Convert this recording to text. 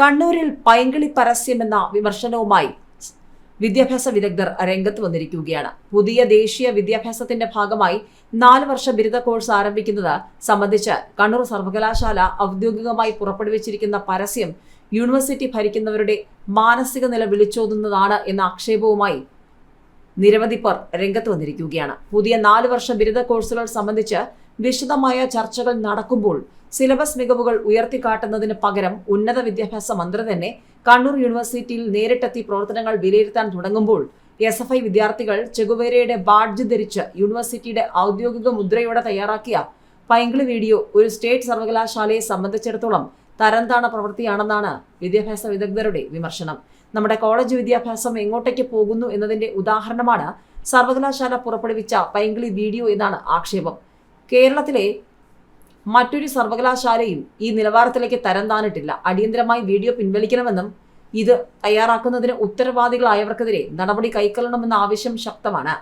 കണ്ണൂരിൽ പൈങ്കിളി പരസ്യം എന്ന വിമർശനവുമായി വിദ്യാഭ്യാസ വിദഗ്ധർ രംഗത്ത് വന്നിരിക്കുകയാണ്. പുതിയ ദേശീയ വിദ്യാഭ്യാസത്തിന്റെ ഭാഗമായി നാല് വർഷ ബിരുദ കോഴ്സ് ആരംഭിക്കുന്നത് സംബന്ധിച്ച് കണ്ണൂർ സർവകലാശാല ഔദ്യോഗികമായി പുറപ്പെടുവിച്ചിരിക്കുന്ന പരസ്യം യൂണിവേഴ്സിറ്റി ഭരിക്കുന്നവരുടെ മാനസിക നില വിളിച്ചോതുന്നതാണ് എന്ന ആക്ഷേപവുമായി നിരവധി പേർ രംഗത്ത് വന്നിരിക്കുകയാണ്. പുതിയ നാല് വർഷ ബിരുദ കോഴ്സുകൾ സംബന്ധിച്ച് വിശദമായ ചർച്ചകൾ നടക്കുമ്പോൾ സിലബസ് മികവുകൾ ഉയർത്തിക്കാട്ടുന്നതിന് പകരം ഉന്നത വിദ്യാഭ്യാസ മന്ത്രി തന്നെ കണ്ണൂർ യൂണിവേഴ്സിറ്റിയിൽ നേരിട്ടെത്തി പ്രവർത്തനങ്ങൾ വിലയിരുത്താൻ തുടങ്ങുമ്പോൾ എസ് എഫ് ഐ വിദ്യാർത്ഥികൾ ചെഗുവേരയുടെ ബാഡ്ജ് ധരിച്ച് യൂണിവേഴ്സിറ്റിയുടെ ഔദ്യോഗിക മുദ്രയോടെ തയ്യാറാക്കിയ പൈങ്കിളി വീഡിയോ ഒരു സ്റ്റേറ്റ് സർവകലാശാലയെ സംബന്ധിച്ചിടത്തോളം തരംതാണ പ്രവൃത്തിയാണെന്നാണ് വിദ്യാഭ്യാസ വിദഗ്ധരുടെ വിമർശനം. നമ്മുടെ കോളേജ് വിദ്യാഭ്യാസം എങ്ങോട്ടേക്ക് പോകുന്നു എന്നതിന്റെ ഉദാഹരണമാണ് സർവകലാശാല പുറപ്പെടുവിച്ച പൈങ്കിളി വീഡിയോ എന്നാണ് ആക്ഷേപം. കേരളത്തിലെ മറ്റൊരു സർവകലാശാലയും ഈ നിലവാരത്തിലേക്ക് തരം താണിട്ടില്ല അടിയന്തരമായി വീഡിയോ പിൻവലിക്കണമെന്നും ഇത് തയ്യാറാക്കുന്നതിന് ഉത്തരവാദികളായവർക്കെതിരെ നടപടി കൈക്കൊള്ളണമെന്ന ആവശ്യം ശക്തമാണ്.